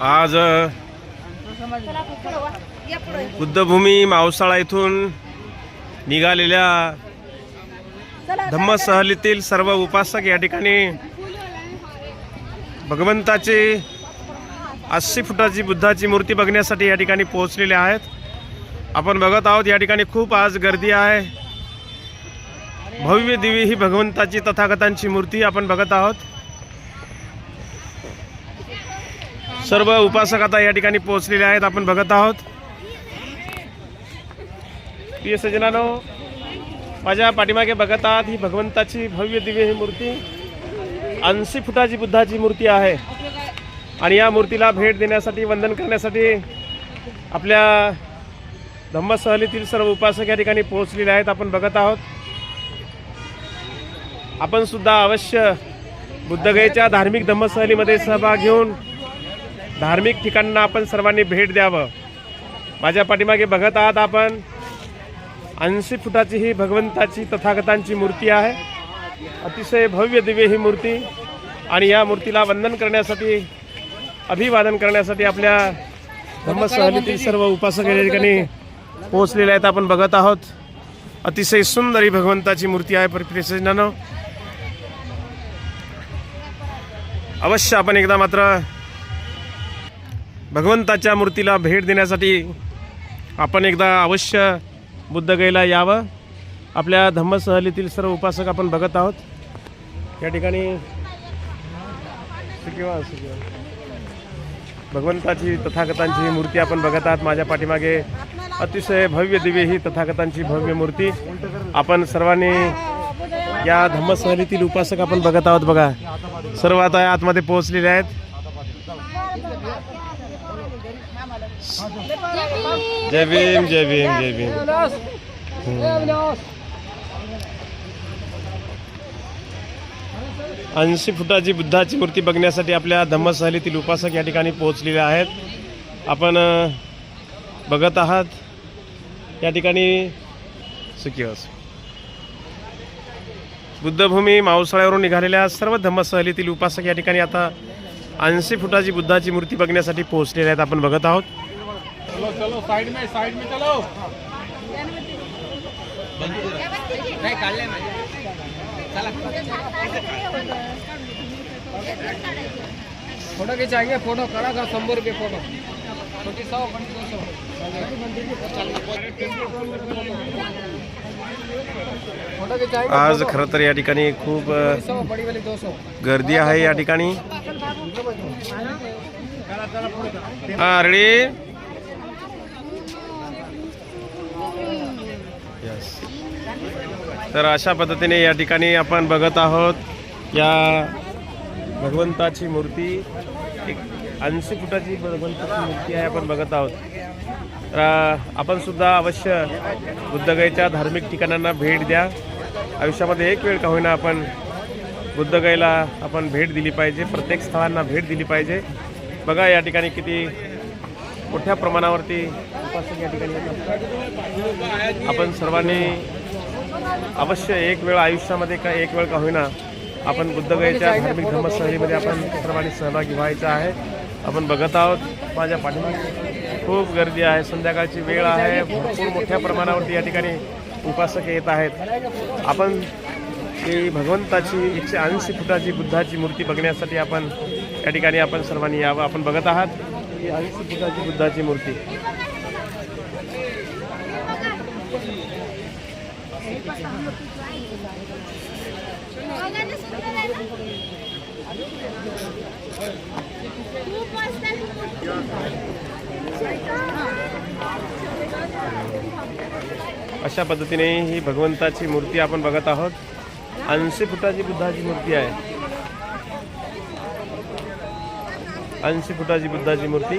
आज बुद्धभूमी मावसाळा इथून निघालेल्या धम्म सहलीतील सर्व उपासक या ठिकाणी भगवंताची अस्सी फुटाची बुद्धाची मूर्ती बघण्यासाठी या ठिकाणी पोहोचलेले आहेत. आपण बघत आहोत या ठिकाणी खूप आज गर्दी आहे. भव्य दिवी ही भगवंताची तथागतांची मूर्ती आपण बघत आहोत. सर्व उपासक आता या ठिकाणी पोहोचलेले आहेत. आपण बघत आहोत. प्रिय सजनानो माझ्या पाठीमागे बघत आहात ही भगवंताची भव्य दिव्य ही मूर्ती. ऐंशी फुटाची बुद्धाची मूर्ती आहे. आणि या मूर्तीला भेट देण्यासाठी वंदन करण्यासाठी आपल्या धम्मसहलीतील सर्व उपासक या ठिकाणी पोहोचलेले आहेत. आपण बघत आहोत. आपण सुद्धा अवश्य बुद्धगयेच्या धार्मिक धम्मसहलीमध्ये सहभाग घेऊन धार्मिक ठिकाणांना आपण सर्वांनी भेट द्यावं. माझ्या पाठीमागे बघत आहात आपण ऐंशी फुटाची ही भगवंताची तथागतांची मूर्ती आहे. अतिशय भव्य दिव्य ही मूर्ती आणि या मूर्तीला वंदन करण्यासाठी अभिवादन करण्यासाठी आपल्या धम्मसहलीतील सर्व उपासक या ठिकाणी पोहोचलेले आहेत. आपण बघत आहोत. अतिशय सुंदर ही भगवंताची मूर्ती आहे परिप्रेषणानं अवश्य आपण एकदा मात्र भगवंताच्या मूर्तीला भेट देण्यासाठी आपण एकदा अवश्य बुद्धगयेला यावं. आपल्या धम्मसहलीतील सर्व उपासक आपण बघत आहोत. या ठिकाणी भगवंताची तथागतांची ही मूर्ती आपण बघत आहात. माझ्या पाठीमागे अतिशय भव्य दिव्य ही तथागतांची भव्य मूर्ती. आपण सर्वांनी या धम्मसहलीतील उपासक आपण बघत आहोत बघा. सर्व आता आतमध्ये पोहोचलेले आहेत. जय भीम जय भीम जय भीम. ऐंशी फुटाची बुद्धाची मूर्ती बघण्यासाठी आपल्या धम्मसहलीतील उपासक या ठिकाणी पोहोचलेले आहेत. आपण बघत आहात. या ठिकाणी सुखी बुद्धभूमी मावसाळ्यावरून निघालेल्या सर्व धम्मसहलीतील उपासक या ठिकाणी आता ऐंशी फुटाची बुद्धाची मूर्ती बघण्यासाठी पोहोचलेले आहेत. आपण बघत आहोत. चलो चलो साइड में साइड में चलो। नहीं काढले फोटो खिंचाएंगे फोटो करा का? शंभर रुपये फोटो. छोटी सौ आज खरं तर या ठिकाणी खूप गर्दी आहे या ठिकाणी. हा रेडी तर अशा पद्धतीने या ठिकाणी आपण बघत आहोत या भगवंताची मूर्ती एक ऐंशी फुटाची भगवंताची मूर्ती आहे आपण बघत आहोत. तर आपणसुद्धा आपण सुद्धा अवश्य बुद्धगयेच्या धार्मिक ठिकाणांना भेट द्या. आयुष्यामध्ये एक वेळ का होईना आपण बुद्धगयला आपण भेट दिली पाहिजे प्रत्येक स्थळांना भेट दिली पाहिजे. बघा या ठिकाणी किती मोठ्या प्रमाणावरती उपासक या ठिकाणी आपण सर्वांनी अवश्य एक वेळ आयुष्यामध्ये का एक वेळ का होईना आपण बुद्धगयेच्या धार्मिक धर्मसहलीमध्ये आपण सर्वांनी सहभागी व्हायचं आहे. आपण बघत आहोत माझ्या पाठीमागे खूप गर्दी आहे. संध्याकाळची वेळ आहे. भरपूर मोठ्या प्रमाणावरती या ठिकाणी उपासक येत आहेत. आपण ती भगवंताची एकशे ऐंशी फुटाची बुद्धाची मूर्ती बघण्यासाठी आपण या ठिकाणी आपण सर्वांनी यावं. आपण बघत आहात. ही ऐंशी फुटाची बुद्धाची मूर्ती. अशा पद्धतीने ही भगवंताची मूर्ती आपण बघत आहोत. ऐंशी फुटाची बुद्धाची मूर्ती आहे. ऐंशी फुटाची बुद्धाची मूर्ती.